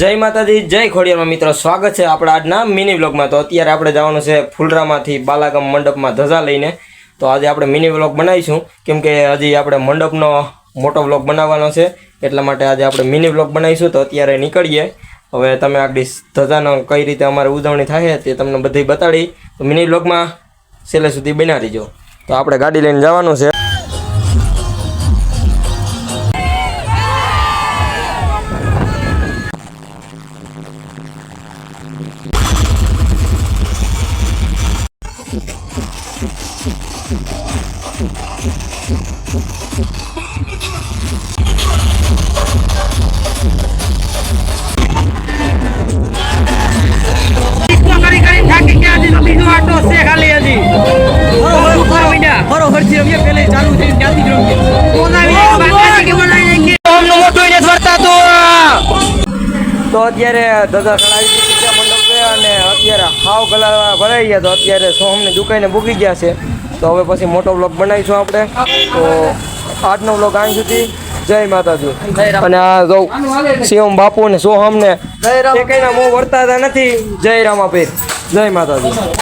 જય માતાજી, જય ખોડિયારમાં મિત્રો, સ્વાગત છે આપણા આજના મિની વ્લોગમાં તો અત્યારે આપણે જવાનું છે ફૂલરામાંથી બાલાગામ મંડપમાં ધજા લઈને. તો આજે આપણે મિની વ્લોગ બનાવીશું. કેમ કે હજી આપણે મંડપનો મોટો વ્લોગ બનાવવાનો છે, એટલા માટે આજે આપણે મિની વ્લોગ બનાવીશું. તો અત્યારે નીકળીએ. હવે તમે આગળ ધજાનો કઈ રીતે અમારે ઉજવણી થાય તે તમને બધી બતાડી. તો મિની વ્લોગમાં છેલ્લે સુધી બનાવી રહીજો. તો આપણે ગાડી લઈને જવાનું છે. તો અત્યારે ધજા ખડાવી હાવ ભરાઈ ગયા તો અત્યારે સોહમને દુકાને ભૂકી ગયા છે. તો હવે પછી મોટો બ્લોગ બનાવીશું આપણે. તો આજનો બ્લોગ અહીં સુધી. જય માતાજી. અને આ જો શિવમ બાપુ ને સોહમ ને મોં વર્તાતા નથી. જય રામાપીર. જય માતાજી.